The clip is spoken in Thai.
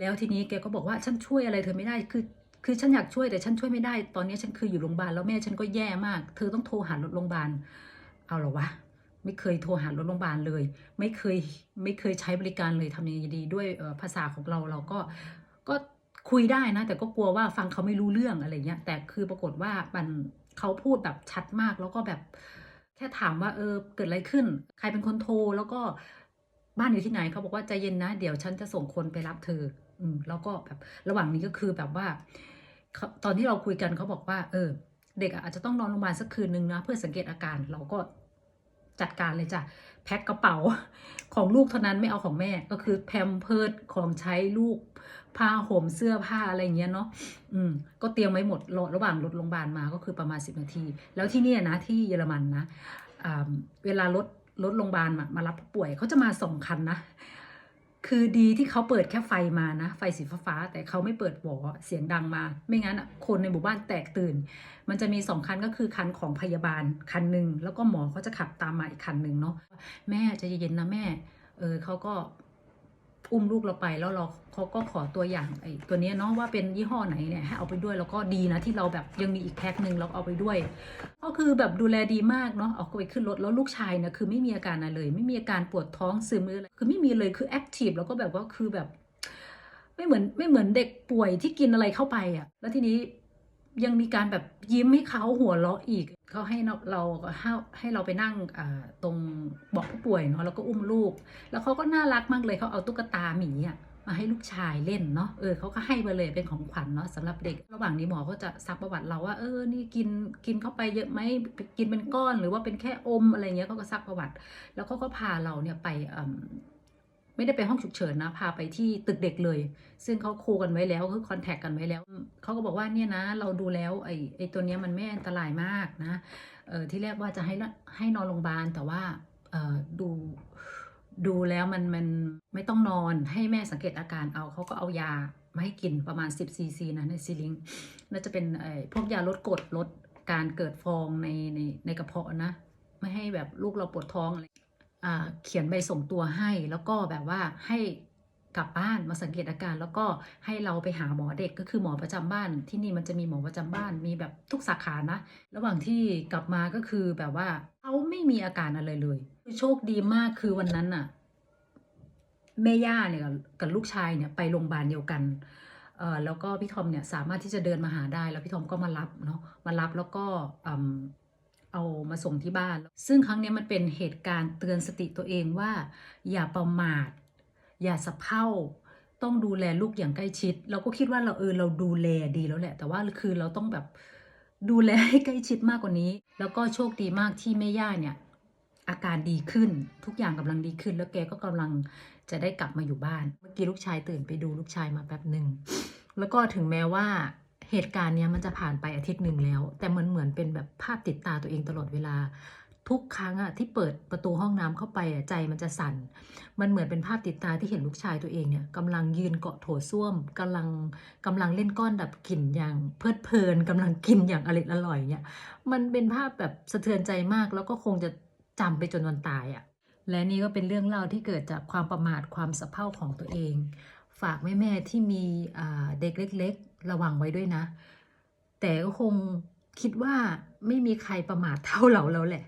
แล้วทีนี้แกก็บอกว่าฉันช่วยอะไรเธอไม่ได้คือคือฉันอยากช่วยแต่ฉันช่วยไม่ได้ตอนนี้ฉันคืออยู่โรงพยาบาลแล้วแม่ฉันก็แย่มาก เธอต้องโทรหารถโรงพยาบาลเอาหรอวะไม่เคยโทรหารถโรงพยาบาลเลย ไม่เคยไม่เคยใช้บริการเลยทำยังไงดีด้วยภาษาของเราเราก็ก็คุยได้นะ แต่ก็กลัวว่าฟังเขาไม่รู้เรื่องอะไรเงี้ยแต่คือปรากฏว่ามันเขาพูดแบบชัดมากแล้วก็แบบแค่ถามว่าเออเกิดอะไรขึ้น ใครเป็นคนโทรแล้วก็ บ้านอยู่ที่ไหนเขาบอกว่าใจเย็นนะ เดี๋ยวฉันจะส่งคนไปรับเธอ อืมแล้วก็แบบระหว่างนี้ก็คือแบบว่าตอนที่เราคุยกันเขาบอกว่า เออ เด็กอาจจะต้องนอนโรงพยาบาลสักคืนนึงนะเพื่อสังเกตอาการเราก็จัดการเลยจ้ะแพ็คกระเป๋าของลูกเท่านั้นไม่เอาของแม่ก็คือแพมเพิร์ดของใช้ลูกผ้าห่มเสื้อผ้าอะไรเงี้ยเนาะอืมก็เตรียมไว้หมดรอระหว่างรถโรงพยาบาลมาก็คือประมาณ 10 นาที แล้วที่นี่นะที่เยอรมันนะเวลารถ รถโรงพยาบาลมามารับผู้ป่วยเขาจะมาสองคันนะ คือดีที่เขาเปิดแค่ไฟมานะ ไฟสีฟ้าแต่เขาไม่เปิดหวอเสียงดังมา ไม่งั้นคนในหมู่บ้านแตกตื่น มันจะมีสองคันก็คือคันของพยาบาลคันหนึ่งแล้วก็หมอเขาจะขับตามมาอีกคันหนึ่งเนาะแม่จะเย็นๆนะแม่เออเขาก็ อุ้มลูกเราไปแล้วเราเขาก็ขอตัวอย่างไอ้ตัวเนี้ยเนาะว่าเป็นยี่ห้อไหนเนี่ยให้เอาไปด้วยแล้วก็ดีนะที่เราแบบยังมีอีกแพ็คหนึ่งเราเอาไปด้วย ก็คือแบบดูแลดีมากเนาะเอาไปขึ้นรถแล้วลูกชายเนี่ยคือไม่มีอาการอะไรเลย ไม่มีอาการปวดท้องซึมหรืออะไรคือไม่มีเลยคือแอคทีฟแล้วก็แบบว่าคือแบบ ไม่เหมือนไม่เหมือนเด็กป่วยที่กินอะไรเข้าไปอะ แล้วทีนี้ ยังมีการแบบยิ้มให้เขาหัวเราะอีก เขาให้เราให้ให้เราไปนั่งตรงบาะผู้ป่วยเนาะแล้วก็อุ้มลูก แล้วเขาก็น่ารักมากเลยเขาเอาตุ๊กตาหมีอะมาให้ลูกชายเล่นเนาะ เออเขาก็ให้มาเลยเป็นของขวัญเนาะสำหรับเด็ก ระหว่างนี้หมอก็จะซักประวัติเราว่าเออ นี่กินกินเข้าไปเยอะไหมกินเป็นก้อนหรือว่าเป็นแค่อมอะไรเงี้ยเขาก็ซักประวัติ แล้วเขาก็พาเราเนี่ยไปอืม ไม่ได้ไปห้องฉุกเฉินนะพาไปที่ตึกเด็กเลย ซึ่งเขาโคกันไว้แล้วคือคอนแทคกันไว้แล้วเขาก็บอกว่าเนี่ยนะเราดูแล้วไอ้ไอ้ตัวเนี้ยมันไม่อันตรายมากนะเออที่แรกว่าจะให้ให้นอนโรงพยาบาลแต่ว่าเออดูดูแล้วมันมันไม่ต้องนอนให้แม่สังเกตอาการเอาเขาก็เอายามาให้กินประมาณ 10ซีซีนะในซิลิงน่าจะเป็นไอ้พวกยาลดกรดลดการเกิดฟองในในในกระเพาะนะ ไม่ให้แบบลูกเราปวดท้องอะไร เขียนใบส่งตัวให้ แล้วก็แบบว่าให้กลับบ้านมาสังเกตอาการ แล้วก็ให้เราไปหาหมอเด็กก็คือหมอประจำบ้าน ที่นี่มันจะมีหมอประจำบ้านมีแบบทุกสาขานะ ระหว่างที่กลับมาก็คือแบบว่าเขาไม่มีอาการอะไรเลยโชคดีมากคือวันนั้นน่ะแม่ย่าเนี่ยกับลูกชายเนี่ยไปโรงพยาบาลเดียวกันเออแล้วก็พี่ทอมเนี่ยสามารถที่จะเดินมาหาได้ แล้วพี่ทอมก็มารับเนาะมารับแล้วก็อืม เอามาส่งที่บ้าน ซึ่งครั้งนี้มันเป็นเหตุการณ์เตือนสติตัวเองว่า อย่าประมาท อย่าสะเพร่าต้องดูแลลูกอย่างใกล้ชิด เราก็คิดว่าเราเออเราดูแลดีแล้วแหละ แต่ว่าคือเราต้องแบบดูแลให้ใกล้ชิดมากกว่านี้ แล้วก็โชคดีมากที่แม่ย่าเนี่ยอาการดีขึ้นทุกอย่างกำลังดีขึ้น แล้วแกก็กำลังจะได้กลับมาอยู่บ้าน เมื่อกี้ลูกชายตื่นไปดูลูกชายมาแป๊บหนึ่งแล้วก็ถึงแม้ว่า เหตุการณ์เนี้ยมันจะผ่านไปอาทิตย์หนึ่งแล้ว แต่มันเหมือนเป็นแบบภาพติดตาตัวเองตลอดเวลา ทุกครั้งอะที่เปิดประตูห้องน้ำเข้าไปอะใจมันจะสั่น มันเหมือนเป็นภาพติดตาที่เห็นลูกชายตัวเองเนี่ยกำลังยืนเกาะโถส้วมกำลังกำลังเล่นก้อนดับกลิ่นอย่างเพลิดเพลินกำลังกินอย่างอร่อยอร่อยเนี่ยมันเป็นภาพแบบสะเทือนใจมากแล้วก็คงจะจำไปจนวันตายอะและนี่ก็เป็นเรื่องเล่าที่เกิดจากความประมาทความสะเพร่าของตัวเอง ฝากแม่ๆที่มีเด็กเล็ก ๆ ระวังไว้ด้วยนะ แต่ก็คงคิดว่าไม่มีใครประมาทเท่าเราแล้วแหละ